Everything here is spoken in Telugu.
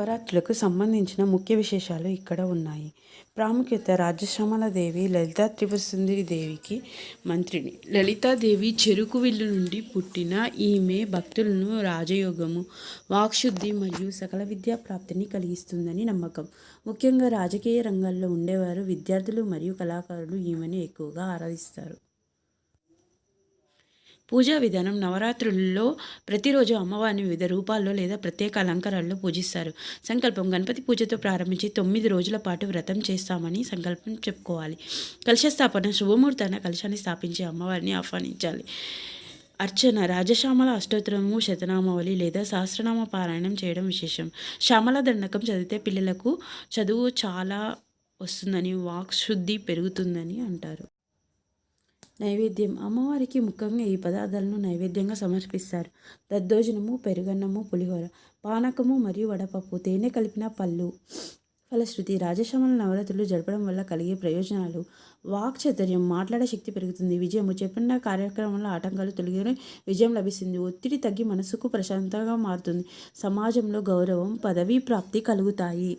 నవరాత్రులకు సంబంధించిన ముఖ్య విశేషాలు ఇక్కడ ఉన్నాయి. ప్రాముఖ్యత రాజశ్యామల దేవి లలితా త్రిపురసుందరి దేవికి మంత్రిని లలితాదేవి చెరుకు విల్లు నుండి పుట్టిన ఈమె భక్తులను రాజయోగము వాక్శుద్ధి మరియు సకల విద్యా ప్రాప్తిని కలిగిస్తుందని నమ్మకం. ముఖ్యంగా రాజకీయ రంగాల్లో ఉండేవారు విద్యార్థులు మరియు కళాకారులు ఈమెను ఎక్కువగా ఆరాధిస్తారు. పూజా విధానం నవరాత్రుల్లో ప్రతిరోజు అమ్మవారిని వివిధ రూపాల్లో లేదా ప్రత్యేక అలంకారాల్లో పూజిస్తారు. సంకల్పం గణపతి పూజతో ప్రారంభించి తొమ్మిది రోజుల పాటు వ్రతం చేస్తామని సంకల్పం చెప్పుకోవాలి. కలశస్థాపన శుభముహూర్తాన కలశాన్ని స్థాపించి అమ్మవారిని ఆహ్వానించాలి. అర్చన రాజశ్యామల అష్టోత్తరము శతనామావళి లేదా సహస్రనామ పారాయణం చేయడం విశేషం. శ్యామల దండకం చదివితే పిల్లలకు చదువు చాలా వస్తుందని వాక్ శుద్ధి పెరుగుతుందని అంటారు. నైవేద్యం. అమ్మవారికి ముఖ్యంగా ఈ పదార్థాలను నైవేద్యంగా సమర్పిస్తారు. దద్దోజనము పెరుగన్నము పులిహోర పానకము మరియు వడపప్పు తేనె కలిపిన పళ్ళు ఫలశ్రుతి రాజశ్యామల నవరాత్రులు జరపడం వల్ల కలిగే ప్రయోజనాలు. వాక్ చాతుర్యం మాట్లాడే శక్తి పెరుగుతుంది. విజయము చెప్పిన కార్యక్రమంలో ఆటంకాలు తొలగిన విజయం లభిస్తుంది. ఒత్తిడి తగ్గి మనసుకు ప్రశాంతంగా మారుతుంది. సమాజంలో గౌరవం పదవీ ప్రాప్తి కలుగుతాయి.